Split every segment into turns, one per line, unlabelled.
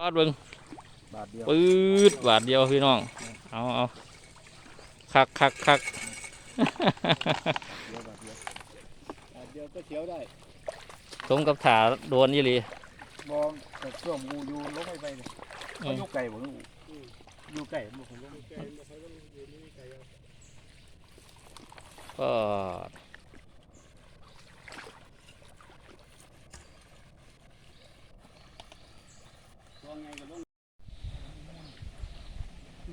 ปาดเบิ่ง
บาทเดียว
ปื๊ดบาทเดียวพี่น้อง เอาเอาคักคักคัก
เดียวบาทเดียวบาทเดียวก็เขียวได้
สมกับถาโดนยี่หลี
มองแต่ช่วงงูอยู่ลงไปไปเนี่ยเขาอยู่ไก่บ่ลูกอยู่ไก่บ่ผมลงไก่
ก็
ตัวไงก็ลง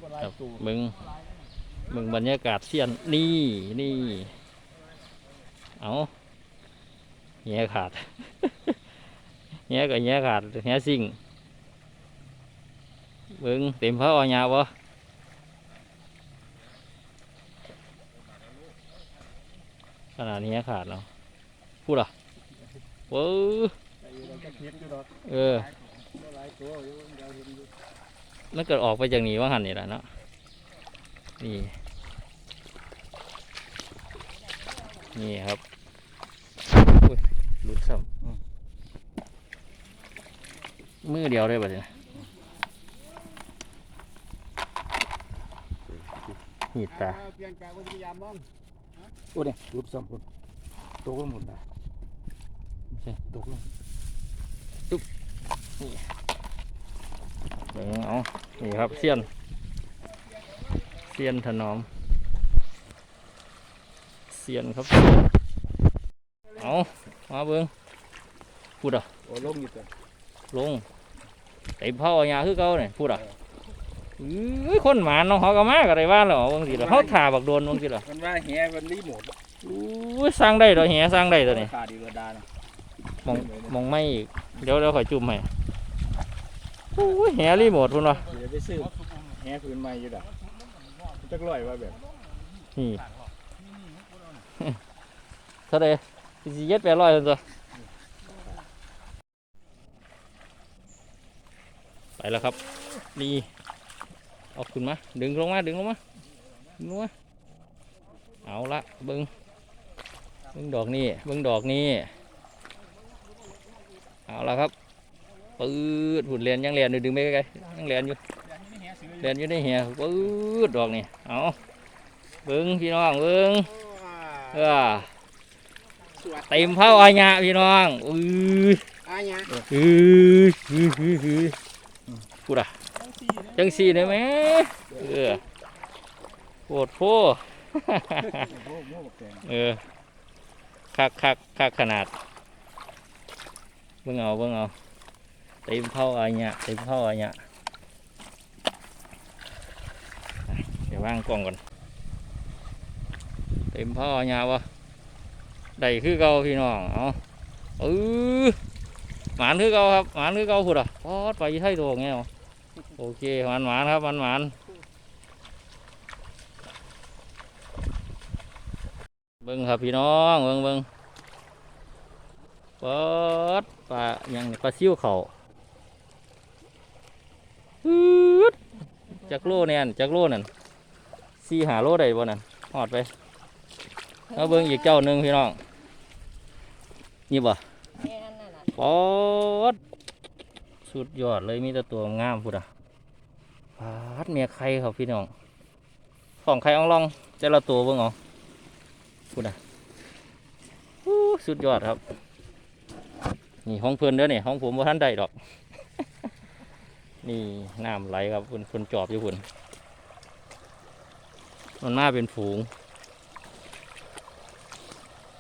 บ่หลาย
ครับ
ตัว
มึงมึงบรรยากาศเสียนนี่นี่เอาแง่ขาดแง่ก็แง่ขาดแง่สิ่งมึงเต็มพระออยาวะขนาดนี้ขาดเนาะพูดอะเว้อ
ไก่เออก
เออ
บ่หลายตัวอยู่เดี๋ยวเห็นอยู่
มันเกิดออกไปจากนี้ว่าหันนี่แหละเนาะ นี่ นี่ครับอุ๊ยหลุดซ้ำอืมมือเดียวได้ป่ะเนี่ยหีดตา
เปลี่ยนกาพยายามมองโอ้เนี่ยรูปซ้ำคนตกลงหมดนะ
ใช่
ตกลง
เบิ่งเอา นี่ครับเซียน เซียนถนอม เซียนครับ เอามาเบิ้งพูดอะ
โอ้ลงอยู่ตัว
ลงไอ้พ่อเอาหยาคือเก่าเนี่ยพูดอะอื้อคนหมานเนาะเขาก็มาก็ได้ว่าแล้วบางทีแล้วเขาถ่าบักโดนบางทีแล้ว
มันว่าแหมันรีโมท
อู้ยสร้างได้ตัวแหสร้างได้ตัวนี้
ขาดอีกระดานะ
มองมองไม่อีกเดี๋ยวเดี๋ยวข่อยจุ่มให้อู้ยแหรีโมทพุ่นวะ
เดี๋ยวไปซื้อแหพื้นใหม่อยู่ดอก จักร้อยว่าแบบ
นี่เท่าไรสี่เจ็ดแปดร้อยตัวไปแล้วครับนี่เอาขึ้นมา ดึงลงมา ดึงลงมาดึงลงมาเอาละเบิ้งเบิ้งดอกนี้เบิ้งดอกนี้เอาละครับปืดหุ่นเรียนยังเรียนอยู่ดึงไปไกลยังเรียนอยู่ เรียนอยู่ในเหียปื๊ดดอกนี่เอาเบิ้งพี่น้องเบิ้งเออเต็มเผาอาญะพี่น้องอือ
อาญะ
อืออืออืออือพูดอะจังสีได้ไหมเออโคตรโพ
โม่โม่แกง
เออคักคักคักขนาดเบิ่งเอาเบิ่งเอาเต็มเผาอาญะเต็มเผาอาญะไปเดี๋ย วางกล้องก่อน เต็มเผาอาวะได้คือเก่าพี่น้อง เอาเออหมานคือเก่าครับหมานคือเก่าพูดอะพอดไปไทยตัวเงี้ยเอโอเคหมานหมานครับหมานหมานเบิ่งครับพี่น้องเบิ่งเบิ่งปอดปลาหยังปลาซิวเขาฮึดจักโลเนี่ยนจักโลนั่น สี่หาโลได้บ่นั่นหอดไปเอาเบิ่งอีกเจ้าหนึ่งพี่น้องนี่บ่
แม่นั่นน่ะ
ปอดสุดยอดเลยมีแต่ตัวงามพุดอะปาดเมียไข่ครับพี่น้องของไข่อ่องลองแต่ละตัวเบิ่งเอาพุดอะอู้สุดยอดครับ นี่ห้องเพื่อนเด้อนี่ห้องผมว่าท่านใดดอก นี่น้ำไหลครับคุณคุณจอบอยู่คุณ มันมาเป็นฝูง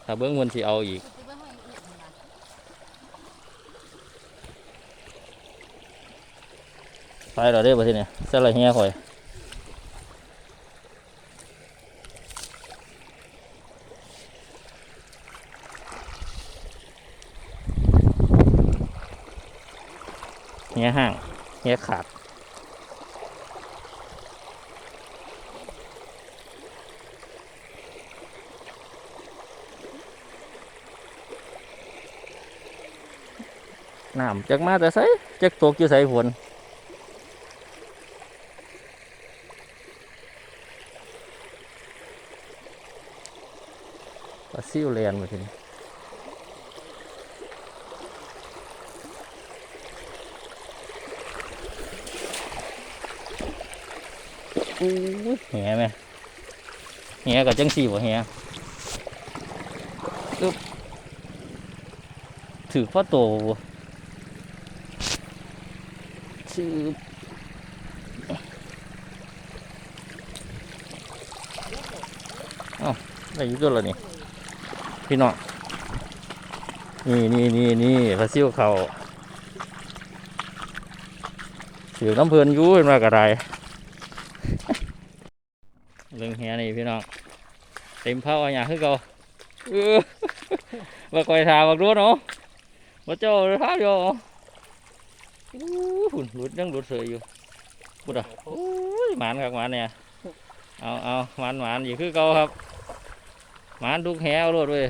ถ้าเบิ้งมันสิเอาอีก
ไปห้อย
ไปเราได้ป่ะทีเนี่ยเสละเฮียข่อยเฮียห่างเฮียขาด น้ำจากมาแต่ใส่จากตกอยู่ใส่ฝนปลาซิวเลียนมาทีนี้อู้แหงไหมแหงกับจังสี่บ่แหงถือพ่อโตบ่ ชื่อเอ้าได้อยุ่ตัวแล้วนี่ พี่น้อง นี่นี่นี่นี่พระซิวเขาถือน้ำเพลินอยูเป็นมากระไรเรื่องแฮนี่พี่น้อง เต็มเผาอย่างคือเก่าเออว่าคอยถามบักรู้เนาะว่าเจ้าท้าอยู่ อู้หุ่นหลุดยังหลุดเสยออยู่พูดอะอู้ยหมานครับหมานเนี่ยเอาเอาหมานหมานอยู่คือเก่าครับ หมานดุกแฮเอาโลดเว้ย